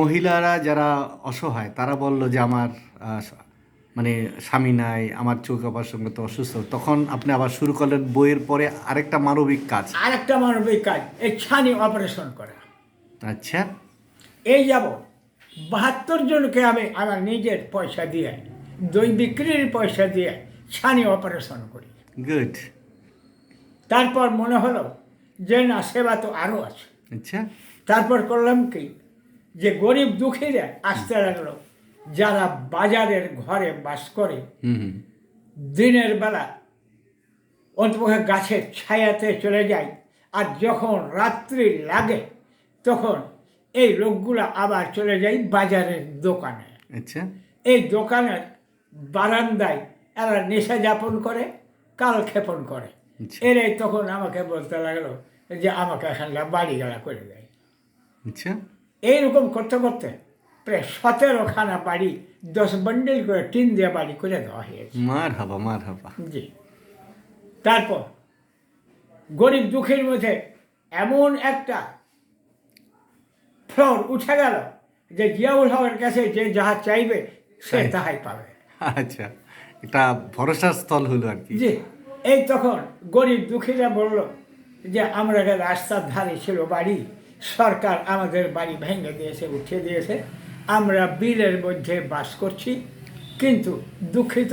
মহিলারা যারা অসহায় তারা বলল যে আমার মানে স্বামী নাই আমার চোখ আবার সঙ্গে তো অসুস্থ। তখন আপনি আবার শুরু করলেন বইয়ের পরে আরেকটা মানবিক কাজ। আরেকটা মানবিক কাজ এই ছানি অপারেশন করা। আচ্ছা। এই যাব বাহাত্তর জনকে আমি আমার নিজের পয়সা দিয়ে দই বিক্রির পয়সা দিয়ে ছানি অপারেশন করি। গুড তারপর মনে হলো যে না সেবা তো আরও আছে। আচ্ছা। তারপর করলাম কি? যে গরিব দুঃখীরা আসতে লাগল যারা বাজারের ঘরে বাস করে দিনের বেলা অন্তপক্ষে গাছের ছায়াতে চলে যায় আর যখন রাত্রি লাগে তখন এই লোকগুলো আবার চলে যায় বাজারের দোকানে। আচ্ছা। এই দোকানের বারান্দায় এরা নেশা যাপন করে কালক্ষেপণ করে। আচ্ছা। এরাই তখন আমাকে বলতে লাগল যে আমাকে এখানটা বাড়ি গাড়া করে দেয়। আচ্ছা। এইরকম করতে করতে প্রায় সতেরোখানা বাড়ি দশ বান্ডেল করে টিন দিয়ে বাড়ি করে দেওয়া হয়েছে। মার হাবা মার হাবা। জি। তারপর গরিব দুঃখের মধ্যে এমন একটা ফ্লোর উঠে গেল যে জিয়াউল হকের কাছে যে যাহা চাইবে সে তাহাই পাবে। আচ্ছা এটা ভরসার স্থল হলো আর কি। জি এই তখন গরিব দুঃখীরা বলল যে আমরা রাস্তার ধারে ছিল বাড়ি সরকার আমাদের বাড়ি ভেঙে দিয়েছে উঠিয়ে দিয়েছে। আমরা বিলের মধ্যে বাস করছি কিন্তু দুঃখিত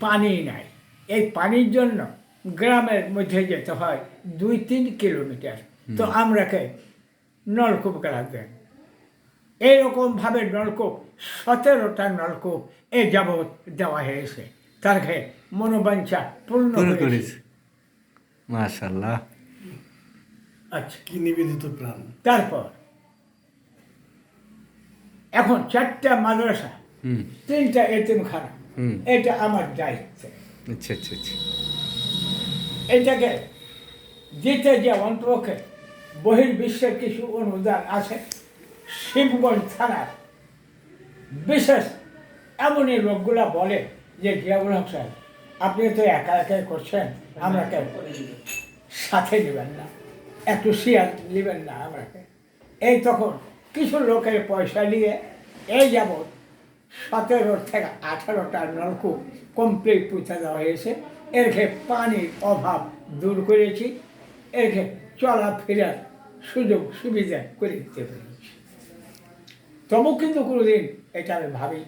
পানি নাই। এই পানির জন্য গ্রামের মধ্যে যেতে হয় দুই তিন কিলোমিটার। তো আমরাকে নলকূপ গেলা দেন। এইরকমভাবে নলকূপ সতেরোটা নলকূপ এ যাবৎ দেওয়া হয়েছে। তার মনোবাঞ্ছা পূর্ণ হয়েছে। করেছে। মাশাল্লাহ আচ্ছা। কি নিবেদিত প্রাণ? তারপর এখন চারটা মাদ্রাসা তিনটা এতিমখানা হুম। এটা আমার দায়িত্ব। আচ্ছা আচ্ছা আচ্ছা। এটাকে দিতে যে অন্তপক্ষে বহির্বিশ্বের কিছু অনুদান আছে শিবগঞ্জ থানার বিশেষ এমনই লোকগুলা বলে যে জিয়াউল হক সাহেব আপনি তো একা একাই করছেন আমরা কেন সাথে নেবেন না। একটু শেয়ার নেবেন না আমরাকে এই তখন কিছু লোকের পয়সা নিয়ে এই যাবৎ সতেরো থেকে আঠারোটা নলকূপ কমপ্লিট পুঁতে দেওয়া হয়েছে। এর খেয়ে পানির অভাব দূর করেছি। এর খেয়ে চলাফেরার সুযোগ সুবিধা করে দিতে পেরেছি। তবু কিন্তু কোনোদিন এটা আমি ভাবি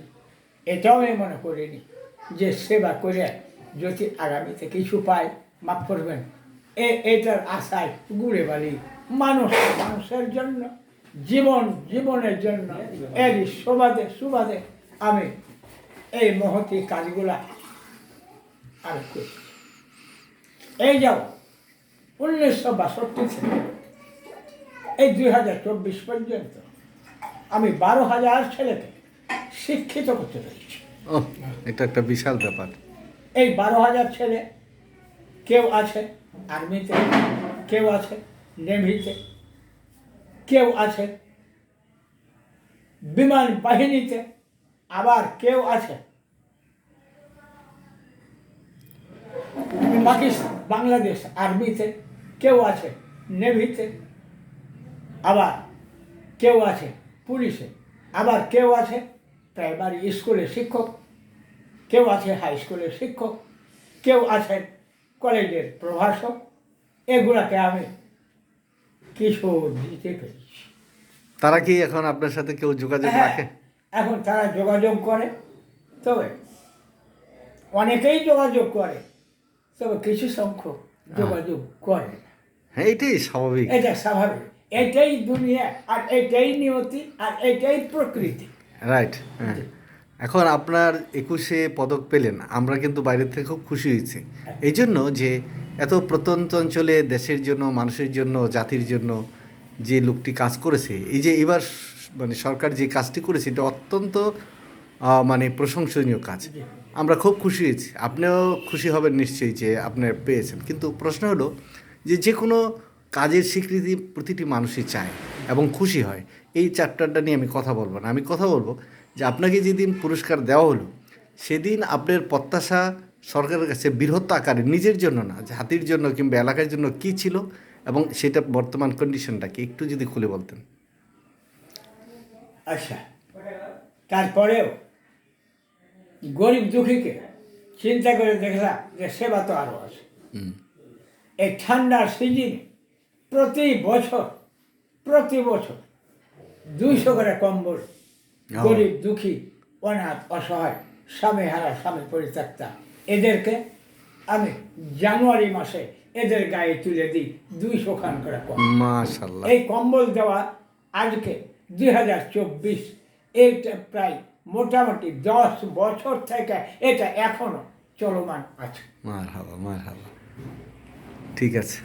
এটাও আমি মনে করিনি যে সেবা করে যদি আগামীতে কিছু পাই, মাফ করবেন। এটার আশায় গুড়ে বালি মানুষ মানুষের জন্য জীবন জীবনের জন্য এর সুবাদে সুবাদে আমি এই মহতি কাজগুলা আর করি। এই যাও উনিশশো বাষট্টি থেকে এই দুই হাজার চব্বিশ পর্যন্ত আমি বারো হাজার ছেলেকে শিক্ষিত করতে পেরেছি। এটা একটা বিশাল ব্যাপার। এই বারো হাজার ছেলে কেউ আছে? আর্মিতে, কেউ আছে, নেভিতে, কেউ আছে, বিমান বাহিনীতে, আবার কেউ আছে। পাকিস্তান, বাংলাদেশ আর্মিতে, কেউ আছে, নেভিতে, আবার কেউ আছে, পুলিশে, আবার কেউ আছে, প্রাইমারি স্কুলের শিক্ষক, কেউ আছে হাই স্কুলের শিক্ষক, কেউ আছেন কলেজের প্রভাষক এগুলাকে আমি কিছু দিতে পেরেছি। তারা কি এখন আপনার সাথে কেউ যোগাযোগ হ্যাঁ, রাখে? এখন তারা যোগাযোগ করে তবে অনেকেই যোগাযোগ করে তবে কিছু সংখ্যক যোগাযোগ করে। হ্যাঁ এটাই স্বাভাবিক। এটা স্বাভাবিক। এটাই দুনিয়া আর এটাই নিয়তি আর এটাই প্রকৃতি। রাইট হ্যাঁ। এখন আপনার একুশে পদক পেলেন, আমরা কিন্তু বাইরে থেকে খুব খুশি হয়েছি। এই জন্য যে এত প্রত্যন্ত অঞ্চলে দেশের জন্য, মানুষের জন্য, জাতির জন্য যে লোকটি কাজ করেছে, এই যে এবার মানে সরকার যে কাজটি করেছে, এটা অত্যন্ত মানে প্রশংসনীয় কাজ। আমরা খুব খুশি হয়েছি। আপনিও খুশি হবেন নিশ্চয়ই যে আপনি পেয়েছেন। কিন্তু প্রশ্ন হলো যে যে কোনো কাজের স্বীকৃতি প্রতিটি মানুষই চায় এবং খুশি হয়। এই চ্যাপ্টারটা নিয়ে আমি কথা বলব না। আমি কথা বলব যে আপনাকে যেদিন পুরস্কার দেওয়া হলো সেদিন আপনার প্রত্যাশা সরকারের কাছে বৃহৎ আকারে নিজের জন্য না জাতির জন্য কিংবা এলাকার জন্য কি ছিল এবং সেটা বর্তমান কন্ডিশনটা কি? একটু যদি খুলে বলতেন। আচ্ছা তারপরেও গরিব দুঃখীকে চিন্তা করে দেখলাম যে সেবা তো আরও আছে। হুম। এই ঠান্ডার সিজনে প্রতি বছর প্রতি বছর দুইশো করে কম্বল। গরিব দুঃখী অনাথ অসহায় স্বামী হারা স্বামী পরিত্যক্তা। এদেরকে আমি জানুয়ারি মাসে এদের গায়ে তুলে দিই দুইশো খান করে মাশাল্লাহ এই কম্বল দেওয়া আজকে দুই হাজার চব্বিশ এইটা প্রায় মোটামুটি দশ বছর থেকে এটা এখনও চলমান আছে। মার হাবা মার হাবা ঠিক আছে।